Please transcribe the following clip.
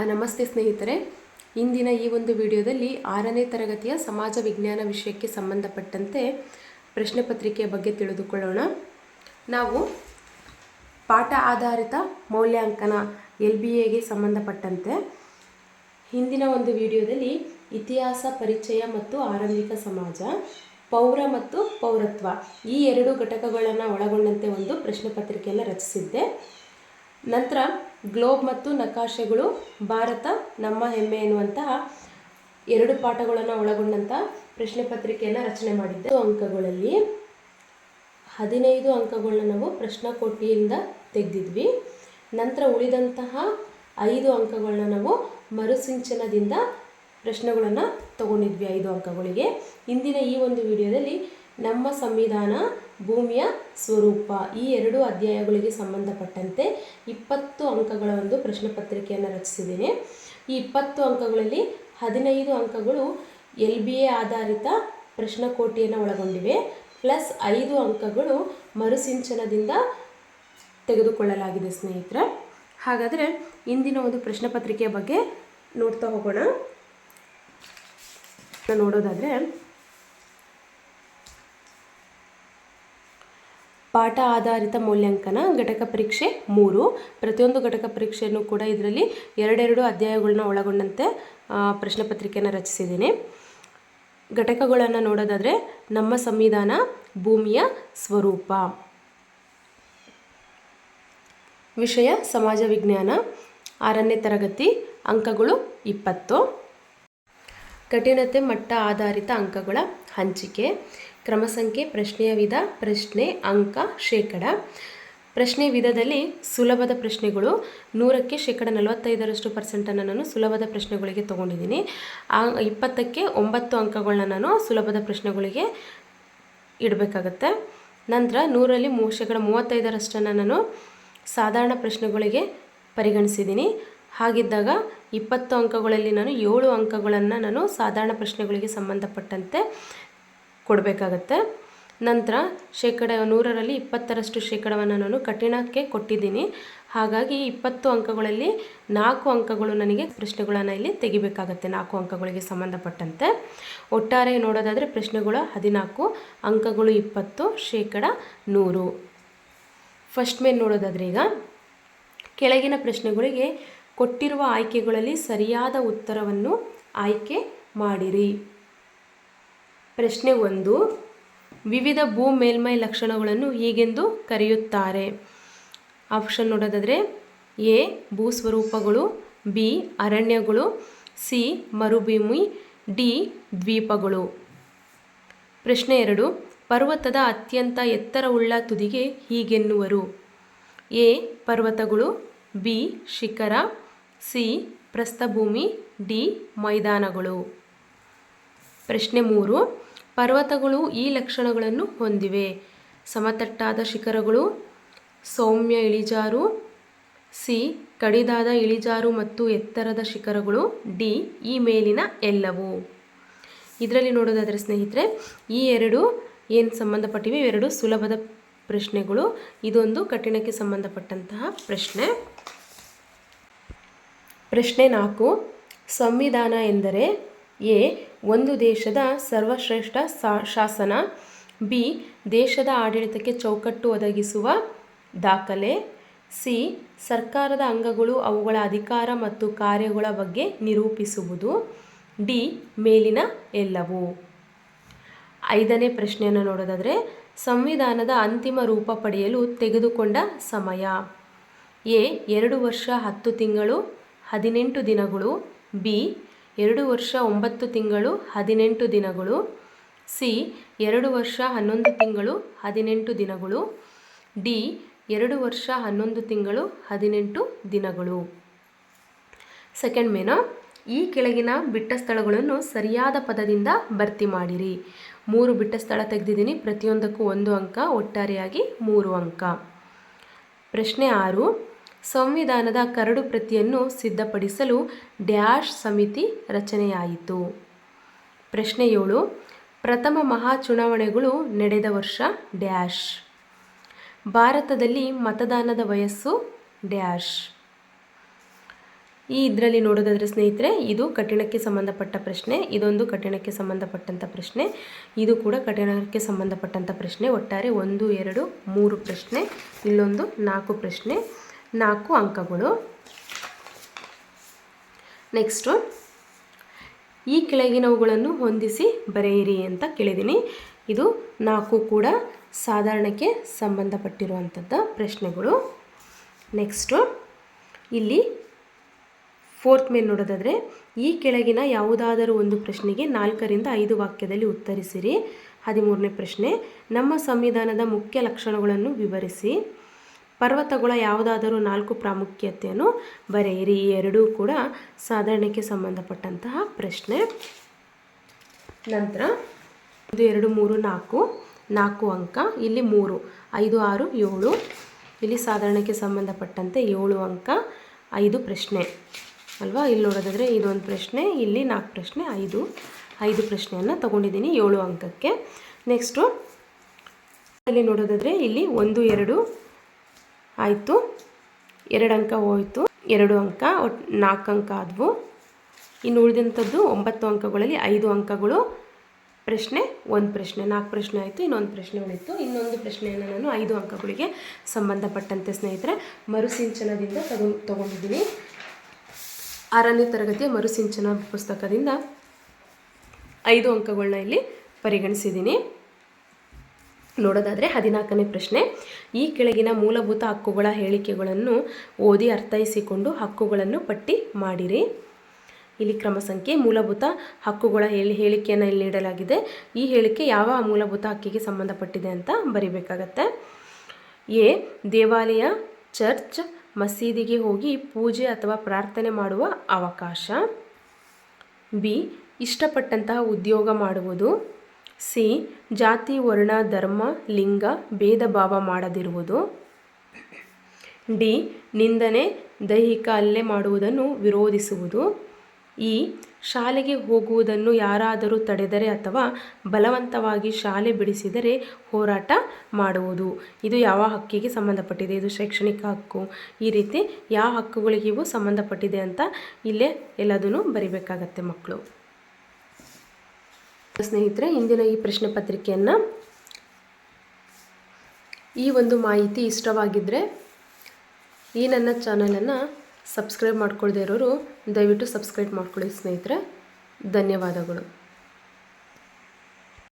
ನಮಸ್ತೆ ಸ್ನೇಹಿತರೆ. ಇಂದಿನ ಈ ಒಂದು ವಿಡಿಯೋದಲ್ಲಿ ಆರನೇ ತರಗತಿಯ ಸಮಾಜ ವಿಜ್ಞಾನ ವಿಷಯಕ್ಕೆ ಸಂಬಂಧಪಟ್ಟಂತೆ ಪ್ರಶ್ನೆ ಪತ್ರಿಕೆಯ ಬಗ್ಗೆ ತಿಳಿದುಕೊಳ್ಳೋಣ. ನಾವು ಪಾಠ ಆಧಾರಿತ ಮೌಲ್ಯಾಂಕನ ಎಲ್ ಬಿ ಎಗೆ ಸಂಬಂಧಪಟ್ಟಂತೆ ಹಿಂದಿನ ಒಂದು ವಿಡಿಯೋದಲ್ಲಿ ಇತಿಹಾಸ, ಪರಿಚಯ ಮತ್ತು ಆರಂಭಿಕ ಸಮಾಜ, ಪೌರ ಮತ್ತು ಪೌರತ್ವ ಈ ಎರಡು ಘಟಕಗಳನ್ನು ಒಳಗೊಂಡಂತೆ ಒಂದು ಪ್ರಶ್ನೆ ಪತ್ರಿಕೆಯನ್ನು ರಚಿಸಿದ್ದೆ. ನಂತರ ಗ್ಲೋಬ್ ಮತ್ತು ನಕಾಶೆಗಳು ಭಾರತ ನಮ್ಮ ಹೆಮ್ಮೆ ಎನ್ನುವಂತಹ ಎರಡು ಪಾಠಗಳನ್ನು ಒಳಗೊಂಡಂಥ ಪ್ರಶ್ನೆ ಪತ್ರಿಕೆಯನ್ನು ರಚನೆ ಮಾಡಿದ್ದೆ. ಅಂಕಗಳಲ್ಲಿ ಹದಿನೈದು ಅಂಕಗಳನ್ನ ನಾವು ಪ್ರಶ್ನಾಕೋಟಿಯಿಂದ ತೆಗೆದಿದ್ವಿ. ನಂತರ ಉಳಿದಂತಹ ಐದು ಅಂಕಗಳನ್ನ ನಾವು ಮರುಸಿಂಚನದಿಂದ ಪ್ರಶ್ನೆಗಳನ್ನು ತಗೊಂಡಿದ್ವಿ ಐದು ಅಂಕಗಳಿಗೆ. ಇಂದಿನ ಈ ಒಂದು ವಿಡಿಯೋದಲ್ಲಿ ನಮ್ಮ ಸಂವಿಧಾನ ಭೂಮಿಯ ಸ್ವರೂಪ. ಈ ಎರಡು ಅಧ್ಯಾಯಗಳಿಗೆ ಸಂಬಂಧಪಟ್ಟಂತೆ ಇಪ್ಪತ್ತು ಅಂಕಗಳ ಒಂದು ಪ್ರಶ್ನೆ ಪತ್ರಿಕೆಯನ್ನು ರಚಿಸಿದ್ದೀನಿ. ಈ ಇಪ್ಪತ್ತು ಅಂಕಗಳಲ್ಲಿ ಹದಿನೈದು ಅಂಕಗಳು ಎಲ್ ಬಿ ಎ ಆಧಾರಿತ ಪ್ರಶ್ನಕೋಟಿಯನ್ನು ಒಳಗೊಂಡಿವೆ. ಪ್ಲಸ್ ಐದು ಅಂಕಗಳು ಮರುಸಿಂಚನದಿಂದ ತೆಗೆದುಕೊಳ್ಳಲಾಗಿದೆ, ಸ್ನೇಹಿತರೆ. ಹಾಗಾದರೆ ಇಂದಿನ ಒಂದು ಪ್ರಶ್ನೆ ಪತ್ರಿಕೆಯ ಬಗ್ಗೆ ನೋಡ್ತಾ ಹೋಗೋಣ. ನೋಡೋದಾದರೆ ಪಾಠ ಆಧಾರಿತ ಮೌಲ್ಯಾಂಕನ ಘಟಕ ಪರೀಕ್ಷೆ ಮೂರು. ಪ್ರತಿಯೊಂದು ಘಟಕ ಪರೀಕ್ಷೆಯನ್ನು ಕೂಡ ಇದರಲ್ಲಿ ಎರಡೆರಡು ಅಧ್ಯಾಯಗಳನ್ನ ಒಳಗೊಂಡಂತೆ ಪ್ರಶ್ನೆ ಪತ್ರಿಕೆಯನ್ನು ರಚಿಸಿದ್ದೀನಿ. ಘಟಕಗಳನ್ನು ನೋಡೋದಾದರೆ ನಮ್ಮ ಸಂವಿಧಾನ, ಭೂಮಿಯ ಸ್ವರೂಪ. ವಿಷಯ, ಸಮಾಜ ವಿಜ್ಞಾನ. ಆರನೇ ತರಗತಿ, ಅಂಕಗಳು ಇಪ್ಪತ್ತು. ಕಠಿಣತೆ ಮಟ್ಟ ಆಧಾರಿತ ಅಂಕಗಳ ಹಂಚಿಕೆ ಕ್ರಮ ಸಂಖ್ಯೆ ಪ್ರಶ್ನೆಯ ವಿಧ, ಪ್ರಶ್ನೆ, ಅಂಕ, ಶೇಕಡ. ಪ್ರಶ್ನೆ ವಿಧದಲ್ಲಿ ಸುಲಭದ ಪ್ರಶ್ನೆಗಳು ನೂರಕ್ಕೆ ಶೇಕಡ ನಲವತ್ತೈದರಷ್ಟು ಪರ್ಸೆಂಟನ್ನು ನಾನು ಸುಲಭದ ಪ್ರಶ್ನೆಗಳಿಗೆ ತೊಗೊಂಡಿದ್ದೀನಿ. ಆ ಇಪ್ಪತ್ತಕ್ಕೆ ಒಂಬತ್ತು ಅಂಕಗಳನ್ನ ನಾನು ಸುಲಭದ ಪ್ರಶ್ನೆಗಳಿಗೆ ಇಡಬೇಕಾಗತ್ತೆ. ನಂತರ ನೂರಲ್ಲಿ ಮೂ, ಶೇಕಡ ಮೂವತ್ತೈದರಷ್ಟನ್ನು ನಾನು ಸಾಧಾರಣ ಪ್ರಶ್ನೆಗಳಿಗೆ ಪರಿಗಣಿಸಿದ್ದೀನಿ. ಹಾಗಿದ್ದಾಗ ಇಪ್ಪತ್ತು ಅಂಕಗಳಲ್ಲಿ ನಾನು ಏಳು ಅಂಕಗಳನ್ನು ನಾನು ಸಾಧಾರಣ ಪ್ರಶ್ನೆಗಳಿಗೆ ಸಂಬಂಧಪಟ್ಟಂತೆ ಕೊಡಬೇಕಾಗತ್ತೆ. ನಂತರ ಶೇಕಡ ನೂರರಲ್ಲಿ ಇಪ್ಪತ್ತರಷ್ಟು ಶೇಕಡವನ್ನು ನಾನು ಕಠಿಣಕ್ಕೆ ಕೊಟ್ಟಿದ್ದೀನಿ. ಹಾಗಾಗಿ ಇಪ್ಪತ್ತು ಅಂಕಗಳಲ್ಲಿ ನಾಲ್ಕು ಅಂಕಗಳು ನನಗೆ ಪ್ರಶ್ನೆಗಳನ್ನು ಇಲ್ಲಿ ತೆಗಿಬೇಕಾಗತ್ತೆ, ನಾಲ್ಕು ಅಂಕಗಳಿಗೆ ಸಂಬಂಧಪಟ್ಟಂತೆ. ಒಟ್ಟಾರೆ ನೋಡೋದಾದರೆ ಪ್ರಶ್ನೆಗಳು ಹದಿನಾಲ್ಕು, ಅಂಕಗಳು ಇಪ್ಪತ್ತು, ಶೇಕಡ ನೂರು. ಫಸ್ಟ್ ಮೇನ್ ನೋಡೋದಾದ್ರೆ ಈಗ ಕೆಳಗಿನ ಪ್ರಶ್ನೆಗಳಿಗೆ ಕೊಟ್ಟಿರುವ ಆಯ್ಕೆಗಳಲ್ಲಿ ಸರಿಯಾದ ಉತ್ತರವನ್ನು ಆಯ್ಕೆ ಮಾಡಿರಿ. ಪ್ರಶ್ನೆ ಒಂದು, ವಿವಿಧ ಭೂ ಮೇಲ್ಮೈ ಲಕ್ಷಣಗಳನ್ನು ಹೀಗೆಂದು ಕರೆಯುತ್ತಾರೆ. ಆಪ್ಷನ್ ನೋಡೋದಾದರೆ, ಎ ಭೂಸ್ವರೂಪಗಳು ಬಿ, ಅರಣ್ಯಗಳು, ಸಿ, ಮರುಭೂಮಿ, ಡಿ, ದ್ವೀಪಗಳು. ಪ್ರಶ್ನೆ ಎರಡು, ಪರ್ವತದ ಅತ್ಯಂತ ಎತ್ತರವುಳ್ಳ ತುದಿಗೆ ಹೀಗೆನ್ನುವರು. ಎ, ಪರ್ವತಗಳು, ಬಿ, ಶಿಖರ ಸಿ. ಪ್ರಸ್ಥಭೂಮಿ, ಡಿ. ಮೈದಾನಗಳು. ಪ್ರಶ್ನೆ ಮೂರು. ಪರ್ವತಗಳು ಈ ಲಕ್ಷಣಗಳನ್ನು ಹೊಂದಿವೆ. ಸಮತಟ್ಟಾದ ಶಿಖರಗಳು, ಸೌಮ್ಯ ಇಳಿಜಾರು, ಸಿ. ಕಡಿದಾದ ಇಳಿಜಾರು ಮತ್ತು ಎತ್ತರದ ಶಿಖರಗಳು, ಡಿ. ಈ ಮೇಲಿನ ಎಲ್ಲವು. ಇದರಲ್ಲಿ ನೋಡೋದಾದರೆ ಸ್ನೇಹಿತರೆ, ಈ ಎರಡು ಏನು ಸಂಬಂಧಪಟ್ಟಿವೆ? ಇವೆರಡು ಸುಲಭದ ಪ್ರಶ್ನೆಗಳು. ಇದೊಂದು ಕಠಿಣಕ್ಕೆ ಸಂಬಂಧಪಟ್ಟಂತಹ ಪ್ರಶ್ನೆ. ಪ್ರಶ್ನೆ ನಾಲ್ಕು. ಸಂವಿಧಾನ ಎಂದರೆ ಎ, ಒಂದು ದೇಶದ ಸರ್ವಶ್ರೇಷ್ಠ ಶಾಸನ, ಬಿ, ದೇಶದ ಆಡಳಿತಕ್ಕೆ ಚೌಕಟ್ಟು ಒದಗಿಸುವ ದಾಖಲೆ, ಸಿ, ಸರ್ಕಾರದ ಅಂಗಗಳು ಅವುಗಳ ಅಧಿಕಾರ ಮತ್ತು ಕಾರ್ಯಗಳ ಬಗ್ಗೆ ನಿರೂಪಿಸುವುದು, ಡಿ, ಮೇಲಿನ ಎಲ್ಲವು. ಐದನೇ ಪ್ರಶ್ನೆಯನ್ನು ನೋಡೋದಾದರೆ, ಸಂವಿಧಾನದ ಅಂತಿಮ ರೂಪ ಪಡೆಯಲು ತೆಗೆದುಕೊಂಡ ಸಮಯ. ಎ, ಎರಡು ವರ್ಷ ಹತ್ತು ತಿಂಗಳು. ಹದಿನೆಂಟು ದಿನಗಳು, ಬಿ, ಎರಡು ವರ್ಷ ಒಂಬತ್ತು ತಿಂಗಳು, ಹದಿನೆಂಟು ದಿನಗಳು, ಸಿ, ಎರಡು ವರ್ಷ ಹನ್ನೊಂದು ತಿಂಗಳು, ಹದಿನೆಂಟು ದಿನಗಳು, ಡಿ, ಎರಡು ವರ್ಷ ಹನ್ನೊಂದು ತಿಂಗಳು, ಹದಿನೆಂಟು ದಿನಗಳು. ಸೆಕೆಂಡ್ ಮೇನ ಈ ಕೆಳಗಿನ ಬಿಟ್ಟ ಸ್ಥಳಗಳನ್ನು ಸರಿಯಾದ ಪದದಿಂದ ಭರ್ತಿ ಮಾಡಿರಿ. ಮೂರು ಬಿಟ್ಟ ಸ್ಥಳ ತೆಗೆದಿದ್ದೀನಿ, ಪ್ರತಿಯೊಂದಕ್ಕೂ ಒಂದು ಅಂಕ, ಒಟ್ಟಾರೆಯಾಗಿ ಮೂರು ಅಂಕ. ಪ್ರಶ್ನೆ ಆರು ಸಂವಿಧಾನದ ಕರಡು ಪ್ರತಿಯನ್ನು ಸಿದ್ಧಪಡಿಸಲು ಡ್ಯಾಶ್ ಸಮಿತಿ ರಚನೆಯಾಯಿತು. ಪ್ರಶ್ನೆ ಏಳು, ಪ್ರಥಮ ಮಹಾ ಚುನಾವಣೆಗಳು ನಡೆದ ವರ್ಷ ಡ್ಯಾಶ್. ಭಾರತದಲ್ಲಿ ಮತದಾನದ ವಯಸ್ಸು ಡ್ಯಾಶ್. ಈ ಇದರಲ್ಲಿ ನೋಡೋದಾದರೆ ಸ್ನೇಹಿತರೆ, ಇದು ಕಠಿಣಕ್ಕೆ ಸಂಬಂಧಪಟ್ಟ ಪ್ರಶ್ನೆ, ಇದೊಂದು ಕಠಿಣಕ್ಕೆ ಸಂಬಂಧಪಟ್ಟಂಥ ಪ್ರಶ್ನೆ, ಇದು ಕೂಡ ಕಠಿಣಕ್ಕೆ ಸಂಬಂಧಪಟ್ಟಂಥ ಪ್ರಶ್ನೆ, ಒಟ್ಟಾರೆ ಒಂದು, ಎರಡು, ಮೂರು ಪ್ರಶ್ನೆ, ಇಲ್ಲೊಂದು, ನಾಲ್ಕು ಪ್ರಶ್ನೆ. ನಾಲ್ಕು ಅಂಕಗಳು. ನೆಕ್ಸ್ಟು ಈ ಕೆಳಗಿನವುಗಳನ್ನು ಹೊಂದಿಸಿ ಬರೆಯಿರಿ ಅಂತ ಕೇಳಿದ್ದೀನಿ. ಇದು ನಾಲ್ಕು ಕೂಡ ಸಾಧಾರಣಕ್ಕೆ ಸಂಬಂಧಪಟ್ಟಿರುವಂಥದ್ದು ಪ್ರಶ್ನೆಗಳು. ನೆಕ್ಸ್ಟು ಇಲ್ಲಿ ಫೋರ್ತ್ ಮೇಲೆ ನೋಡೋದಾದರೆ, ಈ ಕೆಳಗಿನ ಯಾವುದಾದರೂ ಒಂದು ಪ್ರಶ್ನೆಗೆ ನಾಲ್ಕರಿಂದ ಐದು ವಾಕ್ಯದಲ್ಲಿ ಉತ್ತರಿಸಿರಿ. ಹದಿಮೂರನೇ ಪ್ರಶ್ನೆ, ನಮ್ಮ ಸಂವಿಧಾನದ ಮುಖ್ಯ ಲಕ್ಷಣಗಳನ್ನು ವಿವರಿಸಿ. ಪರ್ವತಗಳ ಯಾವುದಾದರೂ ನಾಲ್ಕು ಪ್ರಾಮುಖ್ಯತೆಯನ್ನು ಬರೆಯಿರಿ. ಈ ಎರಡೂ ಕೂಡ ಸಾಧಾರಣಕ್ಕೆ ಸಂಬಂಧಪಟ್ಟಂತಹ ಪ್ರಶ್ನೆ. ನಂತರ ಒಂದು, ಎರಡು, ಮೂರು, ನಾಲ್ಕು ನಾಲ್ಕು ಅಂಕ, ಇಲ್ಲಿ ಮೂರು, ಐದು, ಆರು, ಏಳು, ಇಲ್ಲಿ ಸಾಧಾರಣಕ್ಕೆ ಸಂಬಂಧಪಟ್ಟಂತೆ ಏಳು ಅಂಕ, ಐದು ಪ್ರಶ್ನೆ. ಅಲ್ವಾ? ಇಲ್ಲಿ ನೋಡೋದಾದರೆ ಇದೊಂದು ಪ್ರಶ್ನೆ, ಇಲ್ಲಿ ನಾಲ್ಕು ಪ್ರಶ್ನೆ, ಐದು ಐದು ಪ್ರಶ್ನೆಯನ್ನು ತಗೊಂಡಿದ್ದೀನಿ ಏಳು ಅಂಕಕ್ಕೆ. ನೆಕ್ಸ್ಟು ಅಲ್ಲಿ ನೋಡೋದಾದರೆ ಇಲ್ಲಿ ಒಂದು, ಎರಡು ಆಯಿತು. ಎರಡು ಅಂಕ ಹೋಯಿತು. ಎರಡು ಅಂಕ ಒಟ್ಟು ನಾಲ್ಕು ಅಂಕ ಆದವು. ಇನ್ನು ಉಳಿದಂಥದ್ದು ಒಂಬತ್ತು ಅಂಕಗಳಲ್ಲಿ ಐದು ಅಂಕಗಳು. ಪ್ರಶ್ನೆ, ಒಂದು ಪ್ರಶ್ನೆ, ನಾಲ್ಕು ಪ್ರಶ್ನೆ ಆಯಿತು, ಇನ್ನೊಂದು ಪ್ರಶ್ನೆ ಉಳಿತು. ಇನ್ನೊಂದು ಪ್ರಶ್ನೆಯನ್ನು ನಾನು ಐದು ಅಂಕಗಳಿಗೆ ಸಂಬಂಧಪಟ್ಟಂತೆ ಸ್ನೇಹಿತರೆ, ಮರುಸಿಂಚನದಿಂದ ತಗೊ, ತಗೊಂಡಿದ್ದೀನಿ. ಆರನೇ ತರಗತಿಯ ಮರುಸಿಂಚನ ಪುಸ್ತಕದಿಂದ ಐದು ಅಂಕಗಳನ್ನ ಇಲ್ಲಿ ಪರಿಗಣಿಸಿದ್ದೀನಿ. ನೋಡೋದಾದರೆ ಹದಿನಾಲ್ಕನೇ ಪ್ರಶ್ನೆ. ಈ ಕೆಳಗಿನ ಮೂಲಭೂತ ಹಕ್ಕುಗಳ ಹೇಳಿಕೆಗಳನ್ನು ಓದಿ ಅರ್ಥೈಸಿಕೊಂಡು ಹಕ್ಕುಗಳನ್ನು ಪಟ್ಟಿ ಮಾಡಿರಿ. ಇಲ್ಲಿ ಕ್ರಮ ಸಂಖ್ಯೆ, ಮೂಲಭೂತ ಹಕ್ಕುಗಳ ಹೇಳಿ, ಹೇಳಿಕೆಯನ್ನು ಇಲ್ಲಿ ನೀಡಲಾಗಿದೆ. ಈ ಹೇಳಿಕೆ ಯಾವ ಮೂಲಭೂತ ಹಕ್ಕಿಗೆ ಸಂಬಂಧಪಟ್ಟಿದೆ ಅಂತ ಬರಿಬೇಕಾಗತ್ತೆ. ಎ, ದೇವಾಲಯ, ಚರ್ಚ್, ಮಸೀದಿಗೆ ಹೋಗಿ ಪೂಜೆ ಅಥವಾ ಪ್ರಾರ್ಥನೆ ಮಾಡುವ ಅವಕಾಶ. ಬಿ, ಇಷ್ಟಪಟ್ಟಂತಹ ಉದ್ಯೋಗ ಮಾಡುವುದು. ಸಿ. ಜಾತಿ, ವರ್ಣ, ಧರ್ಮ, ಲಿಂಗ, ಭೇದ ಭಾವ ಮಾಡದಿರುವುದು. ಡಿ. ನಿಂದನೆ, ದೈಹಿಕ ಹಲ್ಲೆ ಮಾಡುವುದನ್ನು ವಿರೋಧಿಸುವುದು. ಈ ಶಾಲೆಗೆ ಹೋಗುವುದನ್ನು ಯಾರಾದರೂ ತಡೆದರೆ ಅಥವಾ ಬಲವಂತವಾಗಿ ಶಾಲೆ ಬಿಡಿಸಿದರೆ ಹೋರಾಟ ಮಾಡುವುದು. ಇದು ಯಾವ ಹಕ್ಕಿಗೆ ಸಂಬಂಧಪಟ್ಟಿದೆ? ಇದು ಶೈಕ್ಷಣಿಕ ಹಕ್ಕು. ಈ ರೀತಿ ಯಾವ ಹಕ್ಕುಗಳಿಗೂ ಸಂಬಂಧಪಟ್ಟಿದೆ ಅಂತ ಇಲ್ಲೇ ಎಲ್ಲದನ್ನು ಬರಿಬೇಕಾಗತ್ತೆ ಮಕ್ಕಳು. ಸ್ನೇಹಿತರೆ, ಇಂದಿನ ಈ ಪ್ರಶ್ನೆ ಪತ್ರಿಕೆಯನ್ನು ಈ ಒಂದು ಮಾಹಿತಿ ಇಷ್ಟವಾಗಿದ್ದರೆ ಈ ನನ್ನ ಚಾನಲನ್ನು ಸಬ್ಸ್ಕ್ರೈಬ್ ಮಾಡ್ಕೊಳ್ದೇ ಇರೋರು ದಯವಿಟ್ಟು ಸಬ್ಸ್ಕ್ರೈಬ್ ಮಾಡ್ಕೊಳ್ಳಿ ಸ್ನೇಹಿತರೆ. ಧನ್ಯವಾದಗಳು.